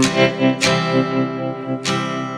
Thank you.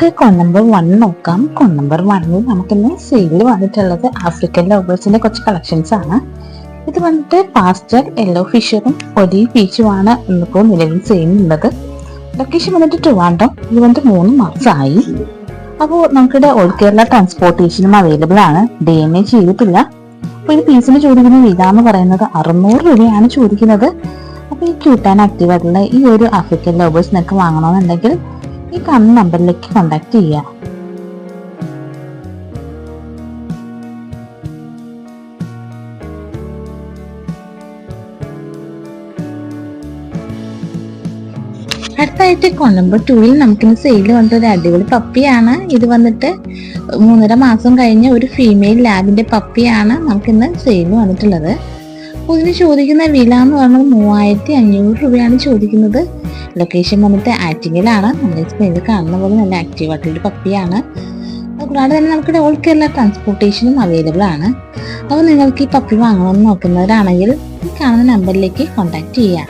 നമുക്ക് കോൺ number one നോക്കാം. കോൺ number വണ്ണിൽ നമുക്കിന്ന് സെയിലിൽ വന്നിട്ടുള്ളത് ആഫ്രിക്കൻ ലോബേഴ്സിന്റെ കുറച്ച് കളക്ഷൻസ് ആണ്. ഇത് വന്നിട്ട് പാസ്റ്റർ യെല്ലോ ഫിഷറും ഒലി ആണ് ഇന്നിപ്പോൾ നിലവിൽ ചെയ്യുന്നുള്ളത് ലൊക്കേഷൻ വന്നിട്ട് ട്രിവാൻഡ്രം. ഇത് വന്നിട്ട് മൂന്ന് മാസമായി അപ്പോൾ നമുക്കിവിടെ ഓൾ കേരള ട്രാൻസ്പോർട്ടേഷനും അവൈലബിൾ ആണ്. ഡേമേജ് ചെയ്തിട്ടില്ല. അപ്പോൾ ഈ പീസിന് ചോദിക്കുന്ന വില എന്ന് പറയുന്നത് അറുന്നൂറ് രൂപയാണ് ചോദിക്കുന്നത്. അപ്പോൾ ഈ ക്യൂട്ടാൻ ആക്റ്റീവ് ആയിട്ടുള്ള ഈ ഒരു ആഫ്രിക്കൻ ലോബേഴ്സ് നിങ്ങൾക്ക് വാങ്ങണമെന്നുണ്ടെങ്കിൽ ഈ കാണുന്ന നമ്പറിലേക്ക് കോൺടാക്ട് ചെയ്യാം അടുത്തായിട്ട് കോൺ നമ്പർ ടൂവിൽ നമുക്കിന്ന് സെയിൽ വന്നിട്ട് ഒരു അടിപൊളി പപ്പിയാണ് ഇത് വന്നിട്ട് മൂന്നര മാസം കഴിഞ്ഞ ഒരു ഫീമെയിൽ ലാബിന്റെ പപ്പിയാണ് നമുക്കിന്ന് സെയിൽ വന്നിട്ടുള്ളത്. അപ്പോൾ ഇതിന് ചോദിക്കുന്ന വില എന്ന് പറഞ്ഞത് മൂവായിരത്തി അഞ്ഞൂറ് രൂപയാണ് ചോദിക്കുന്നത്. ലൊക്കേഷൻ വന്നിട്ട് ആറ്റിങ്ങിലാണ് നമ്മുടെ സ്ക്രീനിൽ കാണുന്ന പോലെ നല്ല ആക്റ്റീവ് ആയിട്ടുള്ളൊരു പപ്പിയാണ്. കൂടാതെ തന്നെ നമുക്ക് ഓൾ കേരള ട്രാൻസ്പോർട്ടേഷനും അവൈലബിൾ ആണ്. അപ്പോൾ നിങ്ങൾക്ക് ഈ പപ്പി വാങ്ങണമെന്ന് നോക്കുന്നവരാണെങ്കിൽ ഈ കാണുന്ന നമ്പറിലേക്ക് കോൺടാക്ട് ചെയ്യാം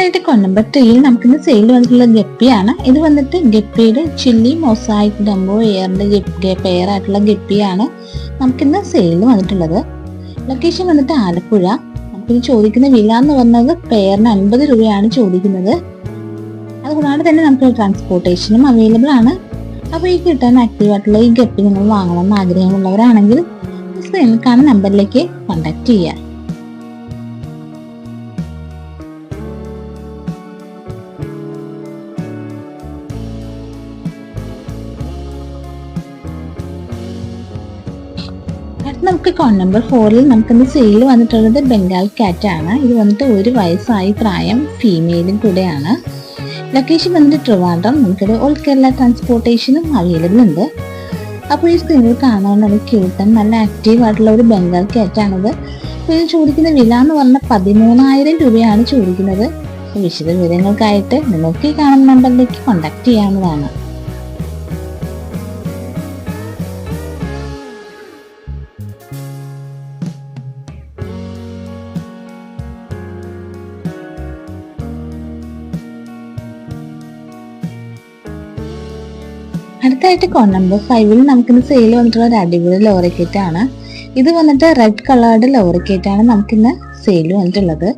അടുത്തായിട്ട് കൊന്നമ്പർ ത്രീയിൽ നമുക്കിന്ന് സെയിൽ വന്നിട്ടുള്ള ഗപ്പിയാണ്. ഇത് വന്നിട്ട് ഗപ്പിയുടെ ചില്ലി മൊസായിക് ഡംബോ എയറിന്റെ പെയറായിട്ടുള്ള ഗപ്പിയാണ് നമുക്കിന്ന് സെയിൽ വന്നിട്ടുള്ളത്. ലൊക്കേഷൻ വന്നിട്ട് ആലപ്പുഴ. നമുക്കിത് ചോദിക്കുന്ന വില എന്ന് പറഞ്ഞത് പെയറിന് അൻപത് രൂപയാണ് ചോദിക്കുന്നത്. അതുകൂടാതെ തന്നെ നമുക്ക് ട്രാൻസ്പോർട്ടേഷനും അവൈലബിൾ ആണ്. അപ്പോൾ ഈ കിട്ടാൻ ആക്റ്റീവായിട്ടുള്ള ഈ ഗപ്പി നിങ്ങൾ വാങ്ങണമെന്ന് ആഗ്രഹമുള്ളവരാണെങ്കിൽ കാണുന്ന നമ്പറിലേക്ക് കോൺടാക്ട് ചെയ്യുക നമുക്ക് കോൺ നമ്പർ ഫോറിൽ നമുക്കിന്ന് സെയിൽ വന്നിട്ടുള്ളത് ബംഗാൾ കാറ്റാണ് ഇത് വന്നിട്ട് ഒരു വയസ്സായി പ്രായം ഫീമെയിലും കൂടെയാണ്. ലൊക്കേഷൻ വന്നിട്ട് ട്രിവാൻഡ്രം. നമുക്കിത് ഓൾ കേരള ട്രാൻസ്പോർട്ടേഷനും അവൈലബിൾ ഉണ്ട്. അപ്പോൾ ഈ സ്ക്രീനിൽ കാണാൻ ക്യൂട്ടൻ നല്ല ആക്റ്റീവ് ആയിട്ടുള്ള ഒരു ബംഗാൾ കാറ്റാണിത് അപ്പോൾ ഇത് ചോദിക്കുന്ന വില എന്ന് പറഞ്ഞാൽ പതിമൂന്നായിരം രൂപയാണ് ചോദിക്കുന്നത്. വിശദ വിവരങ്ങൾക്കായിട്ട് നിങ്ങൾക്ക് ഈ കാണുന്ന നമ്പറിലേക്ക് കോൺടാക്ട് ചെയ്യാവുന്നതാണ്. അടുത്തായിട്ട് കോൺ നമ്പർ ഫൈവിൽ നമുക്കിന്ന് സെയിൽ വന്നിട്ടുള്ള ഒരു അടിപൊളി ലോറിക്കേറ്റ് ആണ്. ഇത് വന്നിട്ട് റെഡ് കളേർഡ് ലോറിക്കേറ്റ് ആണ് നമുക്കിന്ന് സെയിൽ വന്നിട്ടുള്ളത്.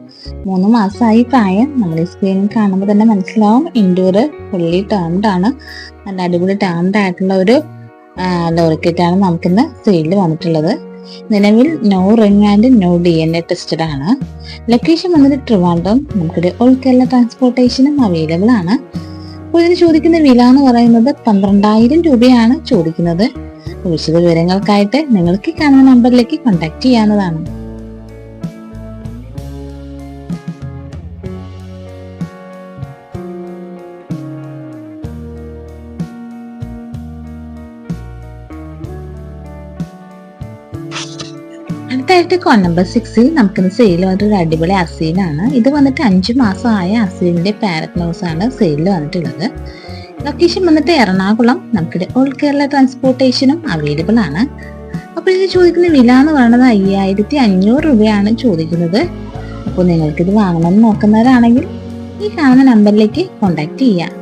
മൂന്ന് മാസമായി പ്രായം. നമ്മൾ ഈ സ്ക്രീനിൽ കാണുമ്പോൾ തന്നെ മനസ്സിലാവും. ഇൻഡോർ ഫുള്ളി ടേംഡ് ആണ്. നല്ല അടിപൊളി ടേംഡ് ആയിട്ടുള്ള ഒരു ആണ് നമുക്കിന്ന് സെയിലിൽ വന്നിട്ടുള്ളത്. നിലവിൽ no ring and no D N A tested ആണ്. ലൊക്കേഷൻ വന്നിട്ട് ട്രിവാൻഡ്രം. നമുക്കൊരു ഓൾ കേരള ട്രാൻസ്പോർട്ടേഷനും അവൈലബിൾ ആണ്. അപ്പോൾ ഇതിന് ചോദിക്കുന്ന വില എന്ന് പറയുന്നത് പന്ത്രണ്ടായിരം രൂപയാണ് ചോദിക്കുന്നത്. വിശദ വിവരങ്ങൾക്കായിട്ട് നിങ്ങൾക്ക് ഈ കാണുന്ന നമ്പറിലേക്ക് കോൺടാക്ട് ചെയ്യാവുന്നതാണ്. അടുത്തായിട്ട് കോൺ നമ്പർ സിക്സിൽ നമുക്കിന്ന് സെയിൽ വന്നിട്ട് ഒരു അടിപൊളി അസീനാണ് ഇത് വന്നിട്ട് അഞ്ച് മാസമായ അസീലിന്റെ പാരറ്റ് ഹൗസ് ആണ് സെയിലിൽ വന്നിട്ടുള്ളത്. ലൊക്കേഷൻ വന്നിട്ട് എറണാകുളം. നമുക്കിടെ ഓൾ കേരള ട്രാൻസ്പോർട്ടേഷനും അവൈലബിൾ ആണ്. അപ്പോൾ ഇത് ചോദിക്കുന്ന വില എന്ന് പറയുന്നത് അയ്യായിരത്തി അഞ്ഞൂറ് രൂപയാണ് ചോദിക്കുന്നത്. അപ്പോൾ നിങ്ങൾക്കിത് വാങ്ങണമെന്ന് നോക്കുന്നവരാണെങ്കിൽ ഈ കാണുന്ന നമ്പറിലേക്ക് കോൺടാക്ട് ചെയ്യാം.